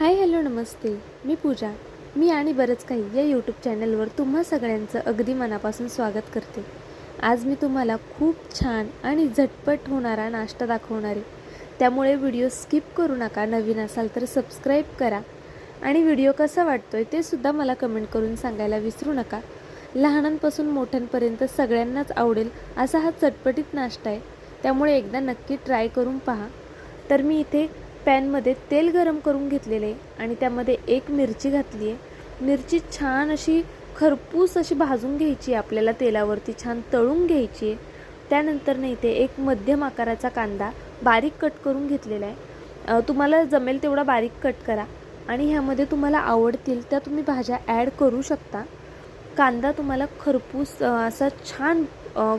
Hi hello नमस्ते. मी पूजा. मी आणि बरंच काही या यूट्यूब चॅनलवर तुम्हा सगळ्यांचं अगदी मनापासून स्वागत करते. आज मी तुम्हाला खूप छान आणि झटपट होणारा नाश्ता दाखवणार आहे. त्यामुळे व्हिडिओ स्किप करू नका नवीन असाल तर सबस्क्राईब करा. आणि व्हिडिओ कसा वाटतोय ते सुद्धा मला कमेंट करून सांगायला विसरू नका. लहानांपासून मोठ्यांपर्यंत सगळ्यांनाच आवडेल असा हा चटपटीत नाश्ता आहे. त्यामुळे एकदा नक्की ट्राय करून पहा. तर मी इथे पॅनमध्ये तेल गरम करून घेतलेले आहे आणि त्यामध्ये एक मिरची घातली आहे मिरची छान अशी खरपूस अशी भाजून घ्यायची आहे आपल्याला तेलावरती छान तळून घ्यायची. आहे त्यानंतर नाही ते एक मध्यम आकाराचा कांदा बारीक कट करून घेतलेला आहे तुम्हाला जमेल तेवढा बारीक कट करा आणि ह्यामध्ये तुम्हाला आवडतील त्या तुम्ही भाज्या ॲड करू शकता. कांदा तुम्हाला खरपूस असा छान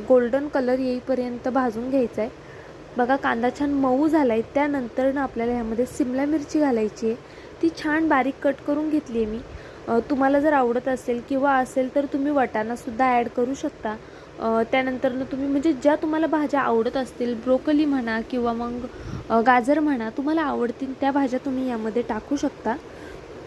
गोल्डन कलर येईपर्यंत भाजून घ्यायचा आहे बघा कांदा छान मऊ झाला आहे त्यानंतर ना आपल्याला ह्यामध्ये सिमला मिरची घालायची आहे. ती छान बारीक कट करून घेतली आहे मी. तुम्हाला जर आवडत असेल किंवा असेल तर तुम्ही वटाणासुद्धा ॲड करू शकता. त्यानंतर त्यानंतरनं तुम्ही म्हणजे ज्या तुम्हाला भाज्या आवडत असतील ब्रोकली म्हणा किंवा मग गाजर म्हणा तुम्हाला आवडतील त्या भाज्या तुम्ही यामध्ये टाकू शकता.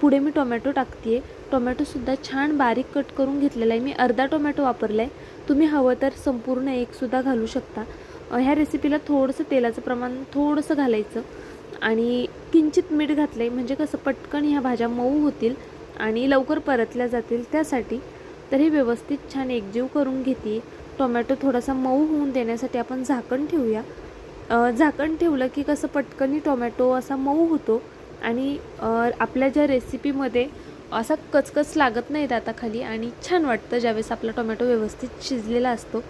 पुढे मी टोमॅटो टाकते आहे टोमॅटोसुद्धा छान बारीक कट करून घेतलेला आहे. मी अर्धा टोमॅटो वापरला आहे तुम्ही हवं तर संपूर्ण एकसुद्धा घालू शकता. ह्या रेसिपीला थोडंसं तेलाचं प्रमाण थोडंसं घालायचं. आणि किंचित मीठ घातलं आहे म्हणजे कसं पटकन ह्या भाज्या मऊ होतील आणि लवकर परतल्या जातील त्यासाठी तर हे व्यवस्थित छान एकजीव करून घेते. टोमॅटो थोडासा मऊ होऊन देण्यासाठी आपण झाकण ठेवूया. झाकण ठेवलं की कसं पटकनी टोमॅटो असा मऊ होतो आणि आपल्या ज्या रेसिपीमध्ये असा कचकच लागत नाही दाताखाली आणि छान वाटतं ज्यावेळेस आपला टोमॅटो व्यवस्थित शिजलेला असतो.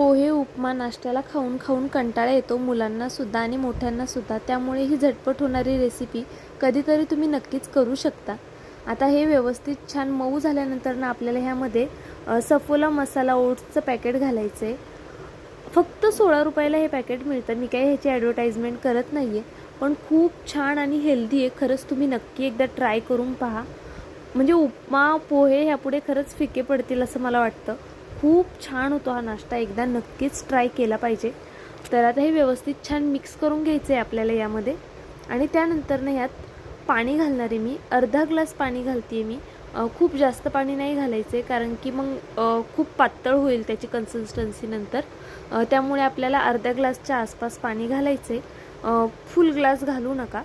पोहे उपमा नाश्त्याला खाऊन खाऊन कंटाळा येतो मुलांनासुद्धा आणि मोठ्यांनासुद्धा त्यामुळे ही झटपट होणारी रेसिपी कधीतरी तुम्ही नक्कीच करू शकता. आता हे व्यवस्थित छान मऊ झाल्यानंतर ना आपल्याला ह्यामध्ये सफोला मसाला ओट्सचं पॅकेट घालायचं आहे फक्त सोळा रुपयाला हे पॅकेट मिळतं. मी काही ह्याची ॲडव्हर्टाईजमेंट करत नाही आहे पण खूप छान आणि हेल्दी आहे. खरंच तुम्ही नक्की एकदा ट्राय करून पहा. म्हणजे उपमा पोहे ह्यापुढे खरंच फिके पडतील असं मला वाटतं. खूप छान होतो हा नाश्ता. एकदा नक्कीच ट्राय केला पाहिजे. तर आता हे व्यवस्थित छान मिक्स करून घ्यायचं आहे आपल्याला यामध्ये. आणि त्यानंतर ना ह्यात पाणी घालणार आहे मी अर्धा ग्लास पाणी घालते आहे मी खूप जास्त पाणी नाही घालायचं आहे कारण की मग खूप पातळ होईल त्याची कन्सिस्टन्सी नंतर. त्यामुळे आपल्याला अर्ध्या ग्लासच्या आसपास पाणी घालायचं आहे फुल ग्लास घालू नका.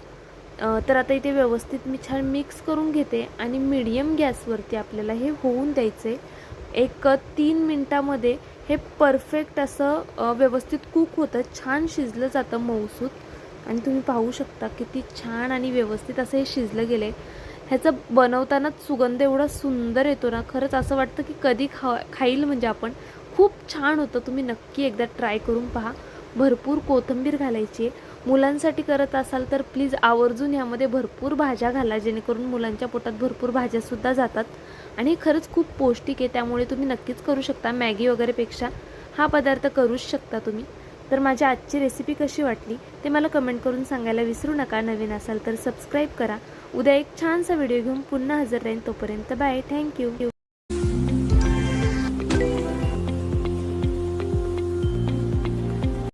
तर आता इथे व्यवस्थित मी छान मिक्स करून घेते आणि मीडियम गॅसवरती आपल्याला हे होऊन द्यायचं आहे एक तीन मिनटामध्ये हे परफेक्ट असं व्यवस्थित कुक होतं. छान शिजलं जातं मऊसूत. आणि तुम्ही पाहू शकता किती छान आणि व्यवस्थित असं हे शिजलं गेलं आहे ह्याचं बनवतानाच सुगंध एवढा सुंदर येतो ना. खरंच असं वाटतं की कधी खा खाईल म्हणजे आपण. खूप छान होतं. तुम्ही नक्की एकदा ट्राय करून पहा. भरपूर कोथिंबीर घालायची आहे. मुलांसाठी करत असाल तर प्लीज आवर्जून ह्यामध्ये भरपूर भाज्या घाला जेणेकरून मुलांच्या पोटात भरपूर भाज्यासुद्धा जातात. आणि खरंच खूप पौष्टिक आहे त्यामुळे तुम्ही नक्कीच करू शकता. मॅगी वगैरेपेक्षा हा पदार्थ करूच शकता तुम्ही. तर माझी आजची रेसिपी कशी वाटली ते मला कमेंट करून सांगायला विसरू नका. नवीन असाल तर सबस्क्राईब करा. उद्या एक छानसा व्हिडिओ घेऊन पुन्हा हजर राहीन तोपर्यंत बाय थँक्यू